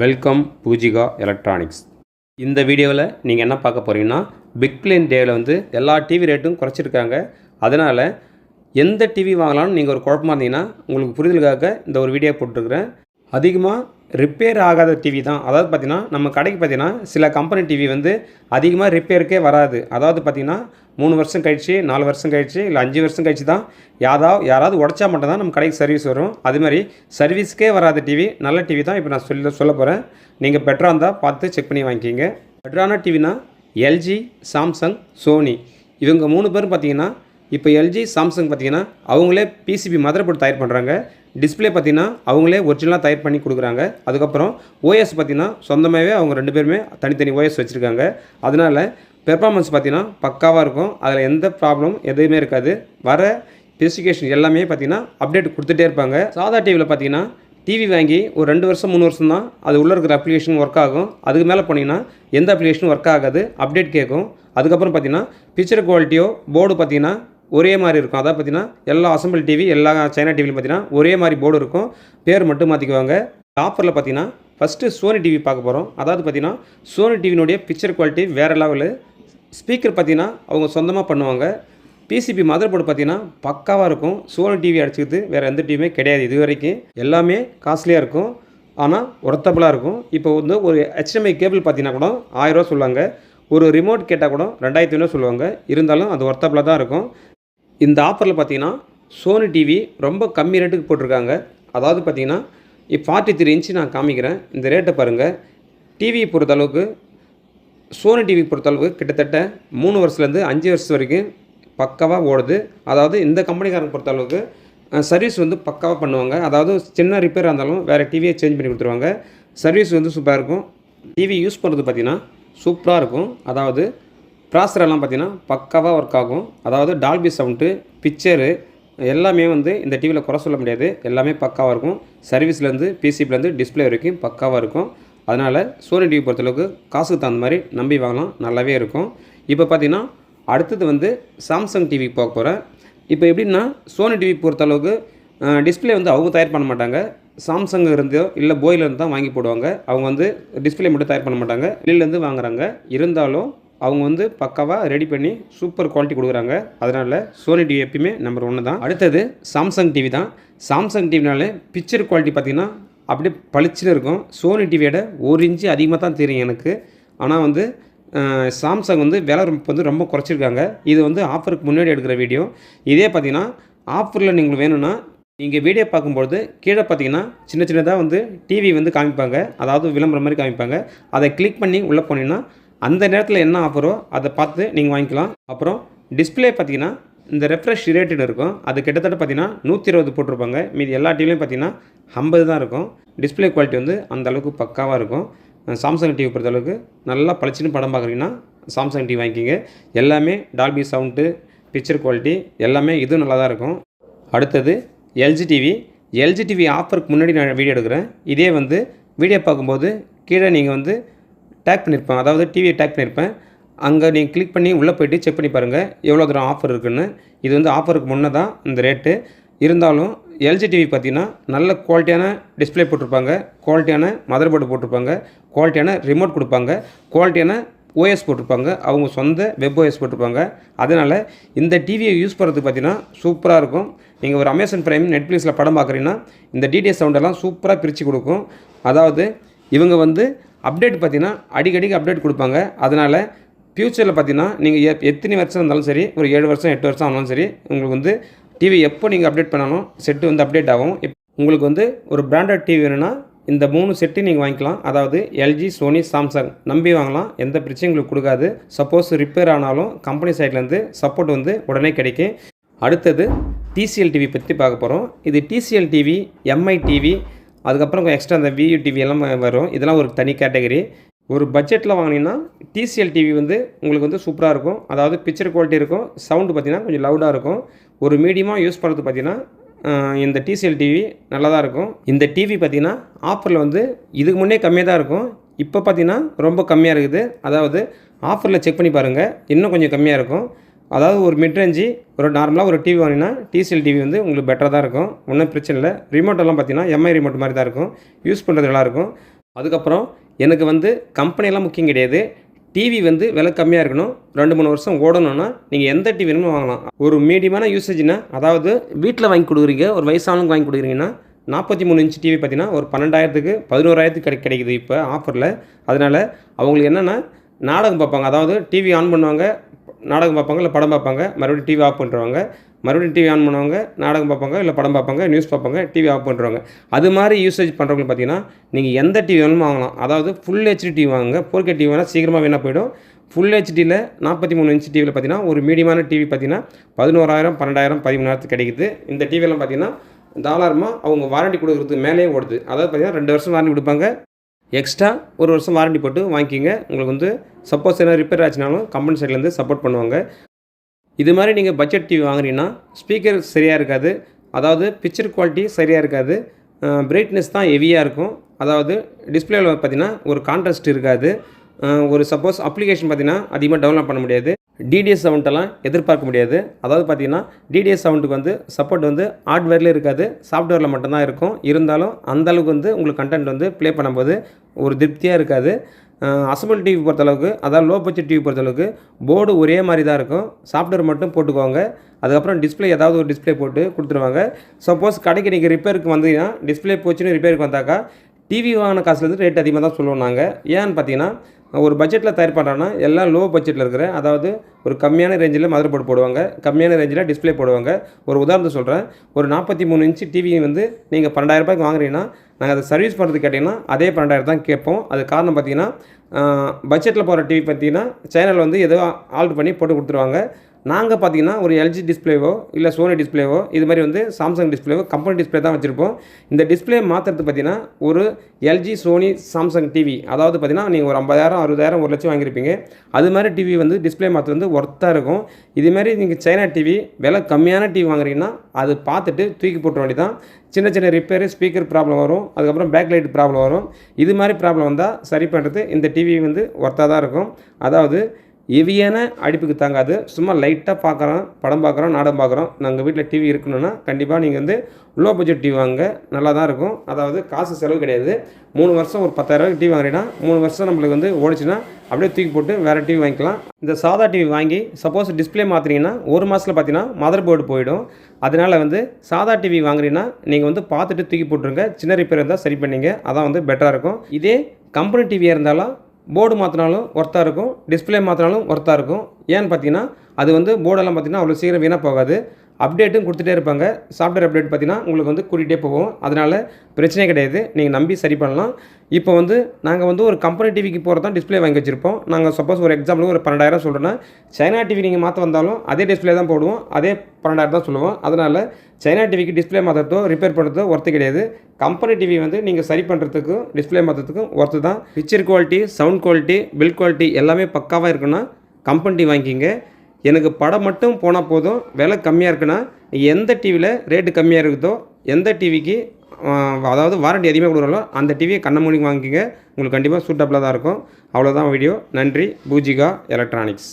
Welcome Poojika electronics. இந்த வீடியோவில் நீங்கள் என்ன பார்க்க போகிறீங்கன்னா பிக் பிளேன் டேவில் வந்து எல்லா டிவி ரேட்டும் குறைச்சிருக்காங்க. அதனால் எந்த டிவி வாங்கலாம்னு நீங்கள் ஒரு குழப்பமா இருந்தீங்கன்னா உங்களுக்கு புரிதலுக்காக இந்த ஒரு வீடியோ போட்டிருக்கிறேன். அதிகமாக ரிப்பேர் ஆகாத டிவி தான். அதாவது பார்த்திங்கன்னா நம்ம கடைக்கு பார்த்திங்கன்னா சில கம்பெனி டிவி வந்து அதிகமாக ரிப்பேருக்கே வராது. அதாவது பார்த்திங்கன்னா மூணு வருஷம் கழிச்சு நாலு வருஷம் கழிச்சு இல்லை அஞ்சு வருஷம் கழிச்சு தான் யாராவது யாராவது உடச்சா மட்டும் தான் நம்ம கடைக்கு சர்வீஸ் வரும். அது மாதிரி சர்வீஸ்க்கே வராத டிவி நல்ல டிவி தான் இப்போ நான் சொல்ல சொல்ல போகிறேன் நீங்கள் பெட்டராக இருந்தால் பார்த்து செக் பண்ணி வாங்கிக்கிங்க. பெட்டரான டிவினா எல்ஜி சாம்சங் சோனி இவங்க மூணு பேரும் பார்த்தீங்கன்னா இப்போ எல்ஜி சாம்சங் பார்த்தீங்கன்னா அவங்களே பிசிபி மதர் போர்டு தயார் பண்ணுறாங்க டிஸ்பிளே பார்த்தீங்கன்னா அவங்களே ஒரிஜினலாக தயார் பண்ணி கொடுக்குறாங்க. அதுக்கப்புறம் ஓஎஸ் பார்த்தீங்கன்னா சொந்தமாகவே அவங்க ரெண்டு பேருமே தனித்தனி ஓஎஸ் வச்சுருக்காங்க. அதனால் பெர்ஃபார்மன்ஸ் பார்த்தீங்கன்னா பக்காவாக இருக்கும். அதில் எந்த ப்ராப்ளம் எதுவுமே இருக்காது. வர ஸ்பெசிஃபிகேஷன் எல்லாமே பார்த்திங்கன்னா அப்டேட் கொடுத்துட்டே இருப்பாங்க. சாதா டிவியில் பார்த்தீங்கன்னா டிவி வாங்கி ஒரு ரெண்டு வருஷம் மூணு வருஷம் தான் அது உள்ளே இருக்கிற அப்ளிகேஷன் ஒர்க் ஆகும். அதுக்கு மேலே போனீங்கன்னா எந்த அப்ளிகேஷனும் ஒர்க் ஆகாது. அப்டேட் கேட்கும். அதுக்கப்புறம் பார்த்தீங்கன்னா பிக்சர் குவாலிட்டியோ போர்டு பார்த்தீங்கன்னா ஒரே மாதிரி இருக்கும். அதாவது பார்த்தீங்கன்னா எல்லா அசம்பிள் டிவி எல்லா சைனா டிவிலையும் பார்த்தீங்கன்னா ஒரே மாதிரி போர்டு இருக்கும். பேர் மட்டும் மாற்றிக்குவாங்க ஆஃபரில் பார்த்தீங்கன்னா ஃபஸ்ட்டு சோனி டிவி பார்க்க போகிறோம் அதாவது பார்த்தீங்கன்னா சோனி டிவினுடைய பிக்சர் குவாலிட்டி வேறு லெவலு ஸ்பீக்கர் பார்த்தீங்கன்னா அவங்க சொந்தமாக பண்ணுவாங்க. பிசிபி மதர் போர்டு பார்த்தீங்கன்னா பக்காவாக இருக்கும். சோனி டிவி அடிச்சுக்கிது வேறு எந்த டிவியுமே கிடையாது இது வரைக்கும். எல்லாமே காஸ்ட்லியாக இருக்கும். ஆனால் ஒர்த்தபுளாக இருக்கும். இப்போ வந்து ஒரு ஹெச்எம்ஐ கேபிள் பார்த்தீங்கன்னா கூட ஆயிரரூவா சொல்லுவாங்க. ஒரு ரிமோட் கேட்டால் கூட ரெண்டாயிரத்தி ஐநூறு சொல்லுவாங்க. இருந்தாலும் அது ஒர்த்தபுளாக தான் இருக்கும். இந்த ஆஃபரில் பார்த்தீங்கன்னா சோனி டிவி ரொம்ப கம்மி ரேட்டுக்கு போட்டிருக்காங்க. அதாவது பார்த்தீங்கன்னா இப்போ ஃபார்ட்டி த்ரீ இன்ச்சு நான் காமிக்கிறேன். இந்த ரேட்டை பாருங்கள் டிவியை பொறுத்தளவுக்கு சோனி டிவி பொறுத்தளவுக்கு கிட்டத்தட்ட மூணு வருஷத்துலேருந்து அஞ்சு வருஷம் வரைக்கும் பக்காவாக ஓடுது. அதாவது இந்த கம்பெனிக்காரங்க பொறுத்தளவுக்கு சர்வீஸ் வந்து பக்காவாக பண்ணுவாங்க. அதாவது சின்ன ரிப்பேராக இருந்தாலும் வேறு டிவியை சேஞ்ச் பண்ணி கொடுத்துருவாங்க. சர்வீஸ் வந்து சூப்பராக இருக்கும். டிவி யூஸ் பண்ணுறது பார்த்தீங்கன்னா சூப்பராக இருக்கும். அதாவது ப்ராசரெல்லாம் பார்த்தீங்கன்னா பக்காவாக ஒர்க் ஆகும். அதாவது டால்பி சவுண்டு பிக்சரு எல்லாமே வந்து இந்த டிவியில் குறை சொல்ல முடியாது. எல்லாமே பக்காவாக இருக்கும். சர்வீஸ்லேருந்து பிசிபிலேருந்து டிஸ்பிளே வரைக்கும் பக்காவாக இருக்கும். அதனால் சோனி டிவி பொறுத்தளவுக்கு காசுக்கு தகுந்த மாதிரி நம்பி வாங்கலாம். நல்லாவே இருக்கும். இப்போ பார்த்தீங்கன்னா அடுத்தது வந்து சாம்சங் டிவி போக போகிறேன் இப்போ எப்படின்னா சோனி டிவி பொறுத்தளவுக்கு டிஸ்பிளே வந்து அவங்க தயார் பண்ண மாட்டாங்க. சாம்சங் இருந்தோ இல்லை போயிலேருந்து தான் வாங்கி போடுவாங்க. அவங்க வந்து டிஸ்பிளே மட்டும் தயார் பண்ண மாட்டாங்க. வெளியிலேருந்து வாங்குறாங்க. இருந்தாலும் அவங்க வந்து பக்காவாக ரெடி பண்ணி சூப்பர் குவாலிட்டி கொடுக்குறாங்க. அதனால் சோனி டிவி எப்பயுமே நம்பர் ஒன்று தான். அடுத்தது சாம்சங் டிவி தான். சாம்சங் டிவினாலே பிக்சர் குவாலிட்டி பார்த்திங்கன்னா அப்படியே பளிச்சுன்னு இருக்கும். சோனி டிவியோட ஒரு இன்ச்சு அதிகமாக தான் தெரியும் எனக்கு. ஆனால் வந்து சாம்சங் வந்து விலை ரொம்ப வந்து ரொம்ப குறைச்சிருக்காங்க. இது வந்து ஆஃபருக்கு முன்னாடி எடுக்கிற வீடியோ இதே பார்த்தீங்கன்னா ஆஃபரில் நீங்கள் வேணும்னா நீங்கள் வீடியோ பார்க்கும்பொழுது கீழே பார்த்தீங்கன்னா சின்ன சின்னதாக வந்து டிவி வந்து காமிப்பாங்க. அதாவது விளம்பரம் மாதிரி காமிப்பாங்க. அதை கிளிக் பண்ணி உள்ளே போனீங்கன்னா அந்த நேரத்தில் என்ன ஆஃபரோ அதை பார்த்து நீங்கள் வாங்கிக்கலாம். அப்புறம் டிஸ்ப்ளே பார்த்தீங்கன்னா இந்த ரெஃப்ரெஷ் ரேட்டுன்னு இருக்கும். அது கிட்டத்தட்ட பார்த்தீங்கன்னா நூற்றி இருபது போட்டிருப்பாங்க. மீதி எல்லா டிவிலையும் பார்த்தீங்கன்னா ஐம்பது தான் இருக்கும். டிஸ்பிளே குவாலிட்டி வந்து அந்த அளவுக்கு பக்காவாக இருக்கும். சாம்சங் டிவி பொறுத்தளவுக்கு நல்லா பளிச்சுன்னு படம் பார்க்குறீங்கன்னா சாம்சங் டிவி வாங்கிக்கிங்க. எல்லாமே டால்பி சவுண்டு பிக்சர் குவாலிட்டி எல்லாமே இதுவும் நல்லா தான் இருக்கும். அடுத்தது எல்ஜி டிவி எல்ஜி டிவி ஆஃபருக்கு முன்னாடி நான் வீடியோ எடுக்கிறேன். இதே வந்து வீடியோ பார்க்கும்போது கீழே நீங்கள் வந்து டேக் பண்ணியிருப்பேன் அதாவது டிவியை டேக் பண்ணியிருப்பேன் அங்கே நீங்கள் கிளிக் பண்ணி உள்ளே போயிட்டு செக் பண்ணி பாருங்கள் எவ்வளோ தூரம் ஆஃபர் இருக்குன்னு. இது வந்து ஆஃபருக்கு முன்னே தான் இந்த ரேட்டு இருந்தாலும் எல்ஜி டிவி பார்த்தீங்கன்னா நல்ல குவாலிட்டியான டிஸ்ப்ளே போட்டிருப்பாங்க. குவாலிட்டியான மதர் போர்டு போட்டிருப்பாங்க. குவாலிட்டியான ரிமோட் கொடுப்பாங்க. குவாலிட்டியான ஓஎஸ் போட்டிருப்பாங்க. அவங்க சொந்த வெப் ஓஎஸ் போட்டிருப்பாங்க. அதனால் இந்த டிவியை யூஸ் பண்ணுறதுக்கு பார்த்தீங்கன்னா சூப்பராக இருக்கும். நீங்கள் ஒரு அமேசான் ப்ரைம் நெட்ஃப்ளிக்ஸில் படம் பார்க்குறீங்கன்னா இந்த டிடிஎஸ் சவுண்டெல்லாம் சூப்பராக பிரித்து கொடுக்கும். அதாவது இவங்க வந்து அப்டேட் பார்த்திங்கன்னா அடிக்கடிக்கு அப்டேட் கொடுப்பாங்க. அதனால் ஃப்யூச்சரில் பார்த்தீங்கன்னா நீங்கள் எ எத்தனை வருஷம் இருந்தாலும் சரி ஒரு ஏழு வருஷம் எட்டு வருஷம் ஆனாலும் சரி உங்களுக்கு வந்து டிவி எப்போ நீங்கள் அப்டேட் பண்ணாலும் செட்டு வந்து அப்டேட் ஆகும். உங்களுக்கு வந்து ஒரு பிராண்டட் டிவி வேணும்னா இந்த மூணு செட்டு நீங்கள் வாங்கிக்கலாம். அதாவது எல்ஜி சோனி சாம்சங் நம்பி வாங்கலாம். எந்த பிரச்சனையும் உங்களுக்கு கொடுக்காது. சப்போஸ் ரிப்பேர் ஆனாலும் கம்பெனி சைட்லேருந்து சப்போர்ட் வந்து உடனே கிடைக்கும். அடுத்தது டிசிஎல் டிவி பற்றி பார்க்க போகிறோம் இது டிசிஎல் டிவி எம்ஐ டிவி அதுக்கப்புறம் எக்ஸ்ட்ரா அந்த வியூ டிவி எல்லாம் வரும். இதெல்லாம் ஒரு தனி கேட்டகரி ஒரு பட்ஜெட்டில் வாங்கினீங்கன்னா டிசிஎல் டிவி வந்து உங்களுக்கு வந்து சூப்பராக இருக்கும். அதாவது பிக்சர் குவாலிட்டி இருக்கும். சவுண்டு பார்த்தீங்கன்னா கொஞ்சம் லவுடாக இருக்கும். ஒரு மீடியமாக யூஸ் பண்ணுறது பார்த்தீங்கன்னா இந்த டிசிஎல் டிவி நல்லா தான் இருக்கும். இந்த டிவி பார்த்தீங்கன்னா ஆஃபரில் வந்து இதுக்கு முன்னே கம்மியாக தான் இருக்கும். இப்போ பார்த்தீங்கன்னா ரொம்ப கம்மியாக இருக்குது. அதாவது ஆஃபரில் செக் பண்ணி பாருங்கள் இன்னும் கொஞ்சம் கம்மியாக இருக்கும். அதாவது ஒரு மிட்ரேஞ்சு ஒரு நார்மலாக ஒரு டிவி வாங்கினா டிசிஎல் டிவி வந்து உங்களுக்கு பெட்டராக தான் இருக்கும். ஒன்றும் பிரச்சனை இல்லை. ரிமோட்டெல்லாம் பார்த்தீங்கன்னா எம்ஐ ரிமோட் மாதிரி தான் இருக்கும். யூஸ் பண்ணுறது நல்லாயிருக்கும் அதுக்கப்புறம் எனக்கு வந்து கம்பெனியெல்லாம் முக்கியம் கிடையாது. டிவி வந்து விலை கம்மியாக இருக்கணும். ரெண்டு மூணு வருஷம் ஓடணும்னா நீங்கள் எந்த டிவி வேணுமோ வாங்கலாம். ஒரு மீடியமான யூசேஜ்னா அதாவது வீட்டில் வாங்கி கொடுக்குறீங்க ஒரு வயசானவங்க வாங்கி கொடுக்குறீங்கன்னா நாற்பத்தி மூணு இன்ச் டிவி பார்த்தீங்கன்னா ஒரு பன்னெண்டாயிரத்துக்கு பதினோராயிரத்துக்கு கிடை கிடைக்குது இப்போ ஆஃபரில் அதனால் அவங்களுக்கு என்னென்னா நாடகம் பார்ப்பாங்க. அதாவது டிவி ஆன் பண்ணுவாங்க. நாடகம் பார்ப்பாங்க இல்லை படம் பார்ப்பாங்க. மறுபடியும் டிவி ஆஃப் பண்ணுறவங்க மறுபடியும் டிவி ஆன் பண்ணுவாங்க. நாடகம் பார்ப்பாங்க இல்லை படம் பார்ப்பாங்க நியூஸ் பார்ப்பாங்க டிவி ஆஃப் பண்ணுறவங்க அது மாதிரி யூசேஜ் பண்ணுறவங்க பார்த்தீங்கன்னா நீங்கள் எந்த டிவி வேணுமோ வாங்கலாம். அதாவது ஃபுல் ஹெச்டி டிவி வாங்குங்க. ஃபோர் கே டிவி வேணால் சீக்கிரமாக வேணால் போயிடும். ஃபுல் ஹெச்டியில் நாற்பத்தி மூணு இன்ச் டிவியில் பார்த்தீங்கன்னா ஒரு மீடியமான டிவி பார்த்தீங்கன்னா பதினோராயிரம் பன்னெண்டாயிரம் பதிமூணாயிரத்துக்கு கிடைக்குது. இந்த டிவியெல்லாம் பார்த்தீங்கன்னா தாராளமாக அவங்க வாரண்டி கொடுக்குறதுக்கு மேலேயே ஓடுது. அதாவது பார்த்தீங்கன்னா ரெண்டு வருஷம் வாரண்டி கொடுப்பாங்க. எக்ஸ்ட்ரா ஒரு வருஷம் வாரண்டி போட்டு வாங்கிக்கிங்க. உங்களுக்கு வந்து சப்போஸ் எதனா ரிப்பேர் ஆச்சுனாலும் கம்பெனி சைட்லேருந்து சப்போர்ட் பண்ணுவாங்க. இது மாதிரி நீங்கள் பட்ஜெட் டிவி வாங்குறீங்கன்னா ஸ்பீக்கர் சரியாக இருக்காது. அதாவது பிக்சர் குவாலிட்டி சரியாக இருக்காது. பிரைட்னஸ் தான் ஹெவியாக இருக்கும். அதாவது டிஸ்பிளேவில் பார்த்தீங்கன்னா ஒரு கான்ட்ராஸ்ட் இருக்காது. ஒரு சப்போஸ் அப்ளிகேஷன் பார்த்தீங்கன்னா அதிகமாக டெவலப் பண்ண முடியாது. டிடிஎஸ் செவன்ட்டெல்லாம் எதிர்பார்க்க முடியாது. அதாவது பார்த்தீங்கன்னா டிடிஎஸ் சவுண்டுக்கு வந்து சப்போர்ட் வந்து ஹார்ட்வேரில் இருக்காது. சாஃப்ட்வேரில் மட்டும்தான் இருக்கும். இருந்தாலும் அந்தளவுக்கு வந்து உங்களுக்கு கண்டென்ட் வந்து ப்ளே பண்ணும்போது ஒரு திருப்தியாக இருக்காது. அசம்பிள் டிவி பொறுத்தளவுக்கு அதாவது லோ பட்ஜெட் டிவி பொறுத்தளவுக்கு போர்டு ஒரே மாதிரி தான் இருக்கும். சாஃப்ட்வேர் மட்டும் போட்டுக்கோங்க அதுக்கப்புறம் டிஸ்ப்ளே ஏதாவது ஒரு டிஸ்ப்ளே போட்டு கொடுத்துருவாங்க. சப்போஸ் கடைக்கு நீங்கள் ரிப்பேருக்கு வந்தீங்கன்னா டிஸ்ப்ளே போச்சுன்னு ரிப்பேருக்கு வந்தாக்கா டிவி வாங்கின காசுலேருந்து ரேட் அதிகமாக தான் சொல்லுவோம் நாங்கள் ஏன்னு பார்த்தீங்கன்னா ஒரு பட்ஜெட்டில் தயார் பண்ணுறாங்கன்னா எல்லாம் லோ பட்ஜெட்டில் இருக்கிற அதாவது ஒரு கம்மியான ரேஞ்சில் மதர் போர்டு போடுவாங்க. கம்மியான ரேஞ்சில் டிஸ்ப்ளே போடுவாங்க. ஒரு உதாரணத்தை சொல்கிறேன் ஒரு நாற்பத்தி மூணு இன்ச்சு டிவி வந்து நீங்கள் பன்னெண்டாயிரம் ரூபாய்க்கு வாங்குறீங்கன்னா நாங்கள் அதை சர்வீஸ் பண்ணுறது கேட்டிங்கன்னா அதே பன்னெண்டாயிரம் தான் கேட்போம். அது காரணம் பார்த்தீங்கன்னா பட்ஜெட்டில் போகிற டிவி பார்த்தீங்கன்னா சேனல் வந்து ஏதோ ஆல்ட்ரு பண்ணி போட்டு கொடுத்துருவாங்க. நாங்கள் பார்த்தீங்கன்னா ஒரு எல்ஜி டிஸ்பிளேவோ இல்லை சோனி டிஸ்ப்ளேவோ இது மாதிரி வந்து சாம்சங் டிஸ்பிளேவோ கம்பெனி டிஸ்பிளே தான் வச்சுருப்போம். இந்த டிஸ்ப்ளே மாற்றுறது பார்த்தீங்கன்னா ஒரு எல்ஜி சோனி சாம்சங் டிவி அதாவது பார்த்தீங்கன்னா நீங்கள் ஒரு ஐம்பதாயிரம் அறுபதாயிரம் ஒரு லட்சம் வாங்கியிருப்பீங்க. அது மாதிரி டிவி வந்து டிஸ்பிளே மாற்றுறது வந்து ஒர்த்தாக இருக்கும். இது மாதிரி நீங்கள் சைனா டிவி விலை கம்மியான டிவி வாங்குறீங்கன்னா அது பார்த்துட்டு தூக்கி போட்ட வேண்டியதான் சின்ன சின்ன ரிப்பேர் ஸ்பீக்கர் ப்ராப்ளம் வரும். அதுக்கப்புறம் பேக் லைட் ப்ராப்ளம் வரும். இது மாதிரி ப்ராப்ளம் வந்தால் சரி பண்ணுறது இந்த டிவி வந்து ஒர்த்தாக தான் இருக்கும். அதாவது ஹெவியான அடிப்புக்கு தாங்காது. சும்மா லைட்டாக பார்க்குறோம் படம் பார்க்குறோம் நாடகம் பார்க்குறோம். நாங்கள் வீட்டில் டிவி இருக்கணும்னா கண்டிப்பாக நீங்கள் வந்து லோ பட்ஜெட் டிவி வாங்க. நல்லா தான் இருக்கும். அதாவது காசு செலவு கிடையாது. மூணு வருஷம் ஒரு பத்தாயிரரூவாய்க்கு டிவி வாங்குறீங்கன்னா மூணு வருஷம் நம்மளுக்கு வந்து ஓடிச்சுன்னா அப்படியே தூக்கி போட்டு வேறு டிவி வாங்கிக்கலாம். இந்த சாதா டிவி வாங்கி சப்போஸ் டிஸ்பிளே மாற்றுறீங்கன்னா ஒரு மாதத்தில் பார்த்தீங்கன்னா மதர் போர்டு போயிடும். அதனால் வந்து சாதா டிவி வாங்குறீங்கன்னா நீங்கள் வந்து பார்த்துட்டு தூக்கி போட்டுருங்க. சின்ன ரிப்பேர் இருந்தால் சரி பண்ணீங்க. அதான் வந்து பெட்டராக இருக்கும். இதே கம்பெனி டிவியாக இருந்தாலும் போர்டு மாற்றினாலும் ஒர்த்தாக இருக்கும் டிஸ்பிளே மாற்றினாலும் ஒர்த்தாக இருக்கும். ஏன்னு பார்த்தீங்கன்னா அது வந்து போர்டெல்லாம் பார்த்தீங்கன்னா அவ்வளோ சீக்கிரம் வீணாக போகாது. அப்டேட்டும் கொடுத்துட்டே இருப்பாங்க. சாஃப்ட்வேர் அப்டேட் பார்த்தீங்கன்னா உங்களுக்கு வந்து கூட்டிகிட்டே போவோம் அதனால் பிரச்சனையே கிடையாது. நீங்கள் நம்பி சரி பண்ணலாம். இப்போ வந்து நாங்கள் வந்து ஒரு கம்பெனி டிவிக்கு போகிறது தான் டிஸ்ப்ளே வாங்கி வச்சுருப்போம். நாங்கள் சப்போஸ் ஒரு எக்ஸாம்பிள் ஒரு பன்னெண்டாயிரம் சொல்கிறோன்னா சைனா டிவி நீங்கள் மாற்ற வந்தாலும் அதே டிஸ்ப்ளே தான் போடுவோம். அதே பன்னெண்டாயிரம் தான் சொல்லுவோம். அதனால் சைனா டிவிக்கு டிஸ்ப்ளே மாற்றுறதோ ரிப்பேர் பண்ணுறதோ ஒர்த்து கிடையாது. கம்பெனி டிவி வந்து நீங்கள் சரி பண்ணுறதுக்கும் டிஸ்பிளே மாற்றுறதுக்கும் ஒர்த்து தான். Picture quality sound quality build quality எல்லாமே பக்காவாக இருக்குன்னா கம்பெனி டிவி வாங்கிக்கிங்க. எனக்கு படம் மட்டும் போனால் போதும் விலை கம்மியாக இருக்குன்னா எந்த டிவியில் ரேட்டு கம்மியாக இருக்குதோ எந்த டிவிக்கு அதாவது வாரண்டி அதிகமாக கொடுக்குறாங்களோ அந்த டிவியை கண்ண மூடி வாங்கிக்கிங்க. உங்களுக்கு கண்டிப்பாக சூட்டபிளாக தான் இருக்கும். அவ்வளோதான் வீடியோ நன்றி. பூஜிகா எலக்ட்ரானிக்ஸ்.